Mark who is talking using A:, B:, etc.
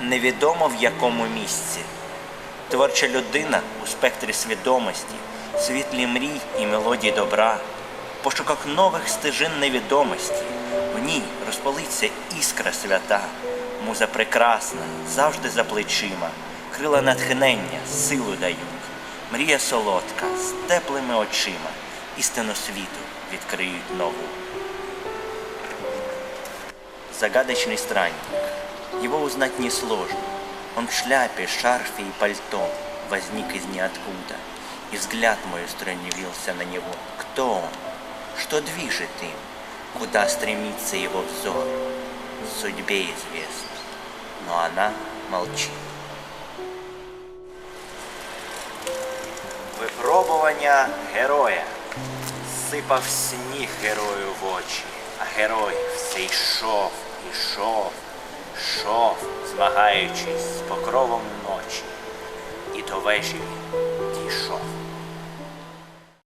A: невідомо в якому місці. Творча людина у спектрі свідомості, світлі мрій і мелодій добра, пошуках нових стежин невідомості, в ній розпалиться іскра свята, муза прекрасна, завжди за плечима, крила натхнення, силу дають, мрія солодка, з теплими очима, істину світу відкриють нову. Загадочный странник. Его узнать несложно. Он в шляпе, шарфе и пальто возник из ниоткуда. И взгляд мой устремился на него. Кто он? Что движет им? Куда стремится его взор? Судьбе известно. Но она молчит. Випробування героя. Сипав сніг герою в очі, а герой все йшов, йшов, змагаючись з покровом ночі, і до вежі дійшов.